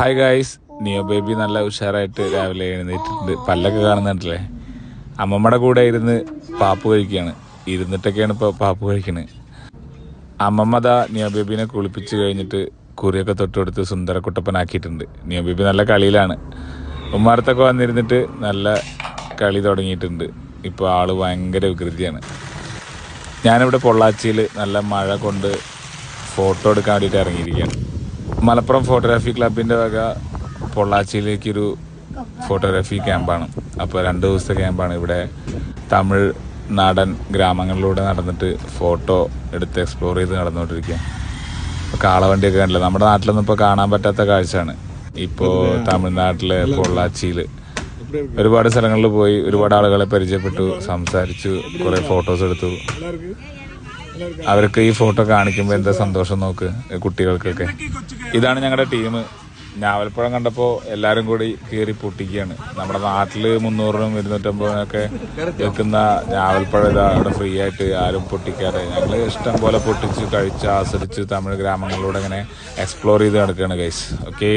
Hi guys നിയോ baby നല്ല ഉഷാറായിട്ട് രാവിലെ എഴുന്നേറ്റിട്ടുണ്ട്. പല്ലൊക്കെ കാണുന്നുണ്ടല്ലേ? അമ്മമ്മയുടെ കൂടെ ഇരുന്ന് പാപ്പ് കഴിക്കുകയാണ്. ഇരുന്നിട്ടൊക്കെയാണ് ഇപ്പോൾ പാപ്പ് കഴിക്കണത് അമ്മമ്മ ദാ നിയോ ബേബിനെ കുളിപ്പിച്ച് കഴിഞ്ഞിട്ട് കുറിയൊക്കെ തൊട്ടുകൊടുത്ത് സുന്ദരക്കുട്ടപ്പനാക്കിയിട്ടുണ്ട് നിയോ ബേബി നല്ല കളിയിലാണ്. ഉമ്മാരത്തൊക്കെ വന്നിരുന്നിട്ട് നല്ല കളി തുടങ്ങിയിട്ടുണ്ട്. ഇപ്പോൾ ആൾ ഭയങ്കര വികൃതിയാണ്. ഞാനിവിടെ പൊള്ളാച്ചിയിൽ നല്ല മഴ കൊണ്ട് ഫോട്ടോ എടുക്കാൻ വേണ്ടിയിട്ട് ഇറങ്ങിയിരിക്കുകയാണ്. മലപ്പുറം ഫോട്ടോഗ്രാഫി ക്ലബിന്റെ വക പൊള്ളാച്ചിയിലേക്കൊരു ഫോട്ടോഗ്രാഫി ക്യാമ്പാണ് അപ്പോൾ രണ്ട് ദിവസത്തെ ക്യാമ്പാണ് ഇവിടെ തമിഴ് നാടൻ ഗ്രാമങ്ങളിലൂടെ നടന്നിട്ട് ഫോട്ടോ എടുത്ത് എക്സ്പ്ലോർ ചെയ്ത് നടന്നുകൊണ്ടിരിക്കുക. കാളവണ്ടിയൊക്കെ കണ്ടില്ല? നമ്മുടെ നാട്ടിലൊന്നും ഇപ്പോൾ കാണാൻ പറ്റാത്ത കാഴ്ചയാണ്. ഇപ്പോൾ തമിഴ്നാട്ടിലെ പൊള്ളാച്ചിയിൽ ഒരുപാട് സ്ഥലങ്ങളിൽ പോയി ഒരുപാട് ആളുകളെ പരിചയപ്പെട്ടു സംസാരിച്ചു കുറേ ഫോട്ടോസ് എടുത്തു. അവർക്ക് ഈ ഫോട്ടോ കാണിക്കുമ്പോൾ എന്താ സന്തോഷം നോക്ക് കുട്ടികൾക്കൊക്കെ. ഇതാണ് ഞങ്ങളുടെ ടീം. ഞാവൽപ്പഴം കണ്ടപ്പോൾ എല്ലാവരും കൂടി കീറി പൊട്ടിക്കുകയാണ് നമ്മുടെ നാട്ടിൽ മുന്നൂറിനും ഇരുന്നൂറ്റമ്പതിനൊക്കെ വെക്കുന്ന ഞാവൽപ്പഴം ഇതാ അവിടെ ഫ്രീ ആയിട്ട് ആരും പൊട്ടിക്കാതെ. ഞങ്ങൾ ഇഷ്ടം പോലെ പൊട്ടിച്ച് കഴിച്ച് ആസ്വദിച്ച് തമിഴ് ഗ്രാമങ്ങളിലൂടെ ഇങ്ങനെ എക്സ്പ്ലോർ ചെയ്ത് നടക്കുകയാണ് ഗൈസ് ഓക്കെ